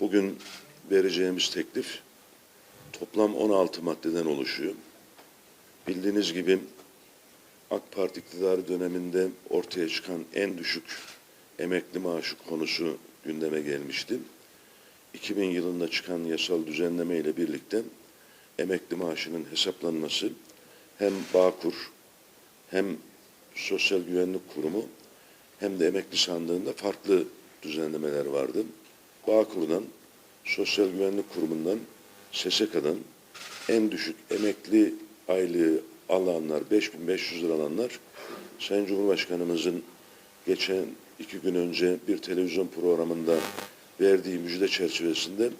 Bugün vereceğimiz teklif toplam 16 maddeden oluşuyor. Bildiğiniz gibi AK Parti iktidarı döneminde ortaya çıkan en düşük emekli maaşı konusu gündeme gelmişti. 2000 yılında çıkan yasal düzenleme ile birlikte emekli maaşının hesaplanması hem Bağkur hem Sosyal Güvenlik Kurumu hem de emekli sandığında farklı düzenlemeler vardı. Bağkur'dan, Sosyal Güvenlik Kurumu'ndan, SSK'dan en düşük emekli aylığı alanlar, 5500 lira alanlar, Sayın Cumhurbaşkanımızın geçen iki gün önce bir televizyon programında verdiği müjde çerçevesinde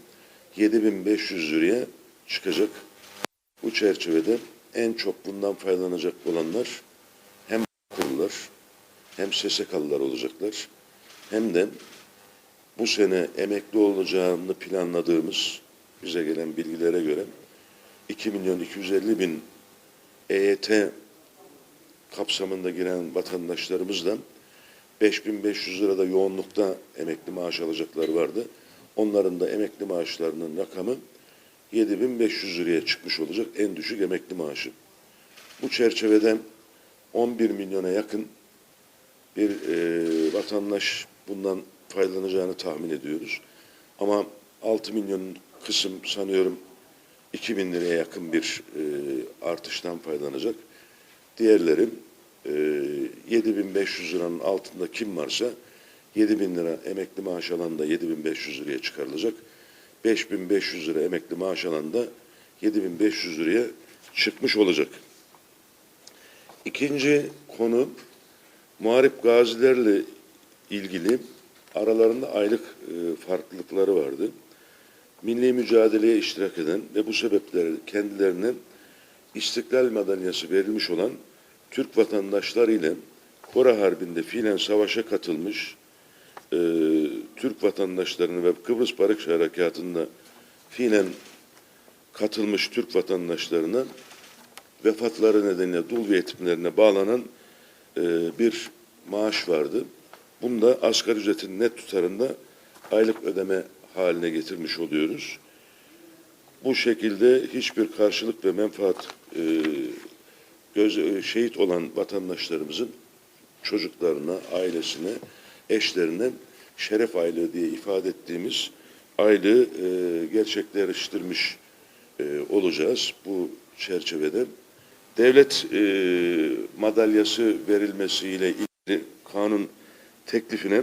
7500 liraya çıkacak. Bu çerçevede en çok bundan faydalanacak olanlar hem kurullar hem SSK'lılar olacaklar hem de bu sene emekli olacağını planladığımız bize gelen bilgilere göre 2 milyon 250 bin EYT kapsamında giren vatandaşlarımızdan 5500 lirada yoğunlukta emekli maaş alacaklar vardı. Onların da emekli maaşlarının rakamı 7500 liraya çıkmış olacak en düşük emekli maaşı. Bu çerçevede 11 milyona yakın bir e, vatandaş bundan faydalanacağını tahmin ediyoruz. Ama 6 milyon kısım sanıyorum 2000 liraya yakın bir e, artıştan faydalanacak. Diğerleri e, 7500 liranın altında kim varsa 7000 lira emekli maaş alan da 7500 liraya çıkarılacak. 5500 lira emekli maaş alan da 7500 liraya çıkmış olacak. İkinci konu muharip gazilerle ilgili aralarında aylık e, farklılıkları vardı. Milli mücadeleye iştirak eden ve bu sebeple kendilerine İstiklal Madalyası verilmiş olan Türk vatandaşları ile Kore Harbi'nde fiilen savaşa katılmış e, Türk vatandaşlarını ve Kıbrıs Barış Harekatı'nda fiilen katılmış Türk vatandaşlarına vefatları nedeniyle dul ve yetimlerine bağlanan e, bir maaş vardı. Bunda asgari ücretin net tutarında aylık ödeme haline getirmiş oluyoruz. Bu şekilde hiçbir karşılık ve menfaat e, göz, e, şehit olan vatandaşlarımızın çocuklarına, ailesine, eşlerine şeref aylığı diye ifade ettiğimiz aylığı e, gerçekleştirmiş e, olacağız bu çerçevede. Devlet e, madalyası verilmesiyle ilgili kanun teklifine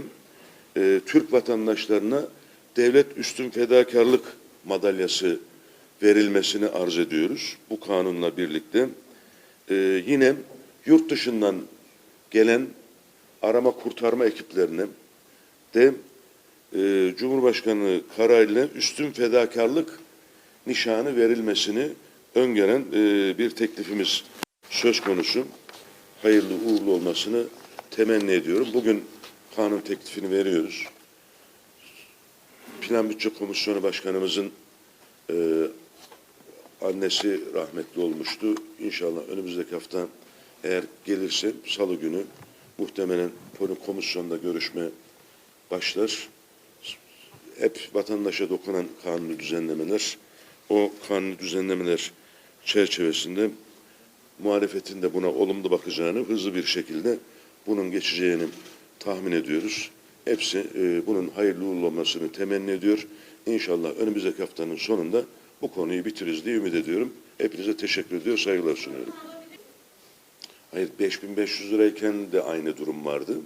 e, Türk vatandaşlarına devlet üstün fedakarlık madalyası verilmesini arz ediyoruz. Bu kanunla birlikte e, yine yurt dışından gelen arama kurtarma ekiplerine de e, Cumhurbaşkanı kararıyla üstün fedakarlık nişanı verilmesini öngören e, bir teklifimiz söz konusu. Hayırlı uğurlu olmasını temenni ediyorum. Bugün kanun teklifini veriyoruz. Plan Bütçe Komisyonu Başkanımızın e, annesi rahmetli olmuştu. İnşallah önümüzdeki hafta eğer gelirse salı günü muhtemelen komisyonda görüşme başlar. Hep vatandaşa dokunan kanuni düzenlemeler, o kanuni düzenlemeler çerçevesinde muhalefetin de buna olumlu bakacağını, hızlı bir şekilde bunun geçeceğini tahmin ediyoruz. Hepsi e, bunun hayırlı olmasını temenni ediyor. İnşallah önümüzdeki haftanın sonunda bu konuyu bitiririz diye ümit ediyorum. Hepinize teşekkür ediyor, saygılar sunuyorum. Hayır 5500 lirayken de aynı durum vardı.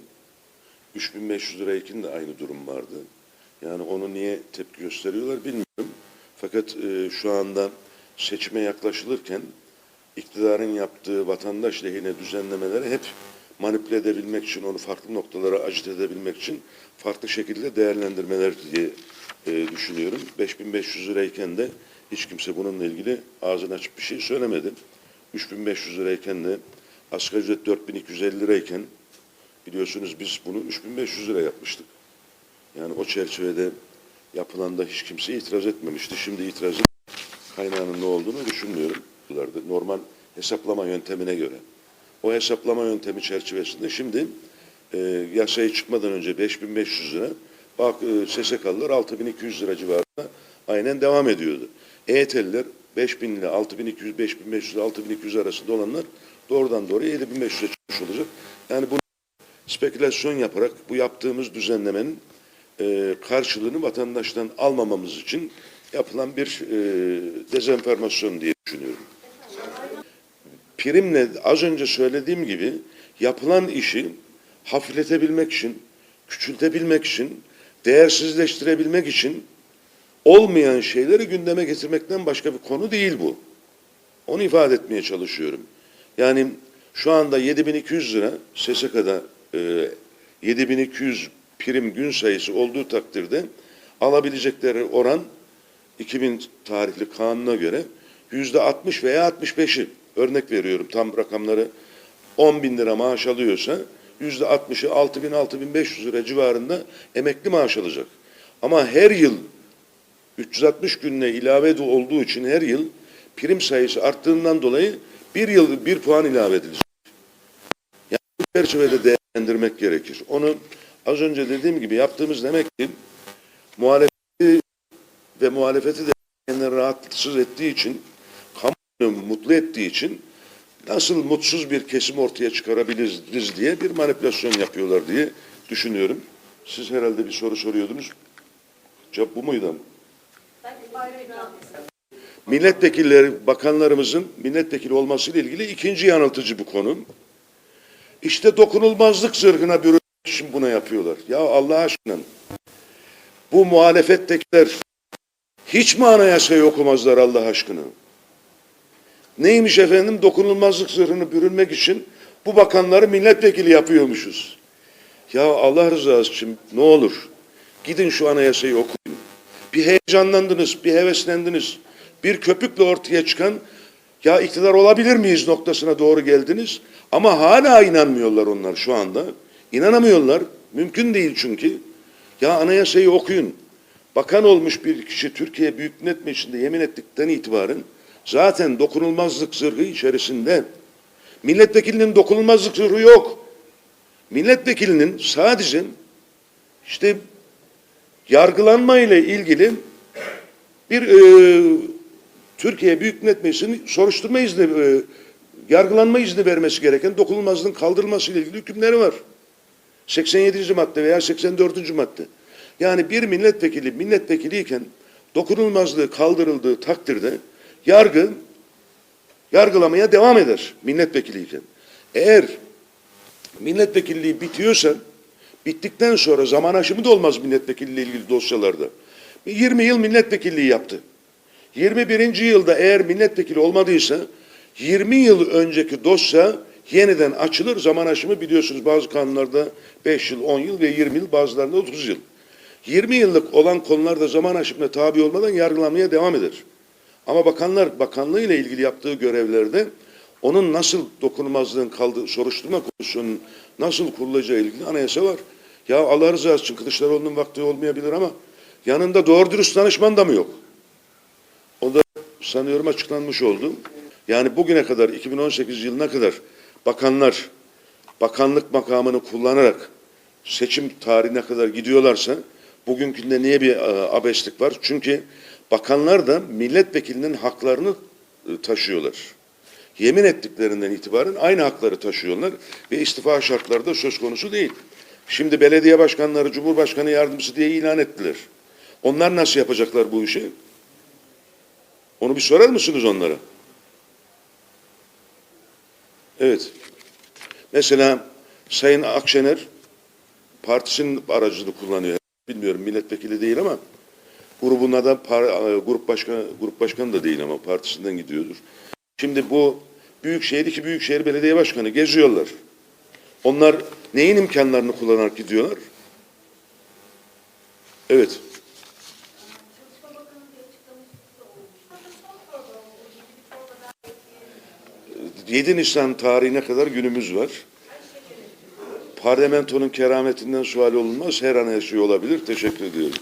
3500 lirayken de aynı durum vardı. Yani onu niye tepki gösteriyorlar bilmiyorum. Fakat e, şu anda seçime yaklaşılırken iktidarın yaptığı vatandaş lehine düzenlemeleri hep manipüle edebilmek için, onu farklı noktalara acit edebilmek için farklı şekilde değerlendirmeler diye e, düşünüyorum. 5500 lirayken de hiç kimse bununla ilgili ağzını açıp bir şey söylemedi. 3500 lirayken de asgari ücret 4250 lirayken biliyorsunuz biz bunu 3500 lira yapmıştık. Yani o çerçevede yapılanda hiç kimse itiraz etmemişti. Şimdi itirazın kaynağının ne olduğunu düşünmüyorum. Normal hesaplama yöntemine göre. O hesaplama yöntemi çerçevesinde şimdi e, yasaya çıkmadan önce 5500 lira bak, e, SSK'lılar 6200 lira civarında aynen devam ediyordu. EYT'liler 5000 ile 6200, 5500, 6200 arasında olanlar doğrudan doğruya 7500'e çıkmış olacak. Yani bu spekülasyon yaparak bu yaptığımız düzenlemenin e, karşılığını vatandaştan almamamız için yapılan bir e, dezenformasyon diye düşünüyorum. Primle az önce söylediğim gibi yapılan işi hafifletebilmek için, küçültebilmek için, değersizleştirebilmek için olmayan şeyleri gündeme getirmekten başka bir konu değil bu. Onu ifade etmeye çalışıyorum. Yani şu anda 7200 lira SSK'da e, 7200 prim gün sayısı olduğu takdirde alabilecekleri oran 2000 tarihli kanuna göre yüzde 60 veya 65'i örnek veriyorum tam rakamları 10 bin lira maaş alıyorsa yüzde 60'ı 6 bin 6500 lira civarında emekli maaş alacak. Ama her yıl 360 gününe ilave olduğu için her yıl prim sayısı arttığından dolayı bir yıl bir puan ilave edilecek. Yani bu çerçevede değerlendirmek gerekir. Onu az önce dediğim gibi yaptığımız demek ki muhalefeti ve muhalefeti de rahatsız ettiği için, mutlu ettiği için nasıl mutsuz bir kesim ortaya çıkarabiliriz diye bir manipülasyon yapıyorlar diye düşünüyorum. Siz herhalde bir soru soruyordunuz. Cevap bu muydu? Milletvekilleri, bakanlarımızın milletvekili olmasıyla ilgili ikinci yanıltıcı bu konu. İşte dokunulmazlık zırhına bürünmek için buna yapıyorlar. Ya Allah aşkına bu muhalefettekiler hiç mi anayasayı okumazlar Allah aşkına? Neymiş efendim dokunulmazlık zırhını bürünmek için bu bakanları milletvekili yapıyormuşuz. Ya Allah rızası için ne olur gidin şu anayasayı okuyun. Bir heyecanlandınız, bir heveslendiniz. Bir köpükle ortaya çıkan ya iktidar olabilir miyiz noktasına doğru geldiniz. Ama hala inanmıyorlar onlar şu anda. İnanamıyorlar. Mümkün değil çünkü. Ya anayasayı okuyun. Bakan olmuş bir kişi Türkiye Büyük Millet Meclisi'nde yemin ettikten itibaren zaten dokunulmazlık zırhı içerisinde milletvekilinin dokunulmazlık zırhı yok. Milletvekilinin sadece işte yargılanma ile ilgili bir e, Türkiye Büyük Millet Meclisi'nin soruşturma izni, e, yargılanma izni vermesi gereken dokunulmazlığın kaldırılması ile ilgili hükümleri var. 87. madde veya 84. madde. Yani bir milletvekili milletvekiliyken dokunulmazlığı kaldırıldığı takdirde yargı yargılamaya devam eder milletvekiliyken. Eğer milletvekilliği bitiyorsa bittikten sonra zaman aşımı da olmaz milletvekilliği ilgili dosyalarda. 20 yıl milletvekilliği yaptı. 21. yılda eğer milletvekili olmadıysa 20 yıl önceki dosya yeniden açılır. Zaman aşımı biliyorsunuz bazı kanunlarda 5 yıl, 10 yıl ve 20 yıl bazılarında 30 yıl. 20 yıllık olan konularda zaman aşımına tabi olmadan yargılanmaya devam eder. Ama bakanlar bakanlığı ile ilgili yaptığı görevlerde onun nasıl dokunulmazlığın kaldığı soruşturma komisyonunun nasıl kurulacağı ilgili anayasa var. Ya Allah rızası için Kılıçdaroğlu'nun vakti olmayabilir ama yanında doğru dürüst danışman da mı yok? O da sanıyorum açıklanmış oldu. Yani bugüne kadar 2018 yılına kadar bakanlar bakanlık makamını kullanarak seçim tarihine kadar gidiyorlarsa bugünkünde niye bir e, abeslik var? Çünkü bakanlar da milletvekilinin haklarını e, taşıyorlar. Yemin ettiklerinden itibaren aynı hakları taşıyorlar ve istifa şartları da söz konusu değil. Şimdi belediye başkanları Cumhurbaşkanı yardımcısı diye ilan ettiler. Onlar nasıl yapacaklar bu işi? Onu bir sorar mısınız onlara? Evet. Mesela Sayın Akşener partisinin aracını kullanıyor. Bilmiyorum milletvekili değil ama grubuna da par, e, grup başkanı grup başkanı da değil ama partisinden gidiyordur. Şimdi bu büyükşehir iki büyükşehir belediye başkanı geziyorlar. Onlar neyin imkanlarını kullanarak gidiyorlar? Evet. 7 Nisan tarihine kadar günümüz var. Parlamentonun kerametinden sual olunmaz. Her an her şey olabilir. Teşekkür ediyorum.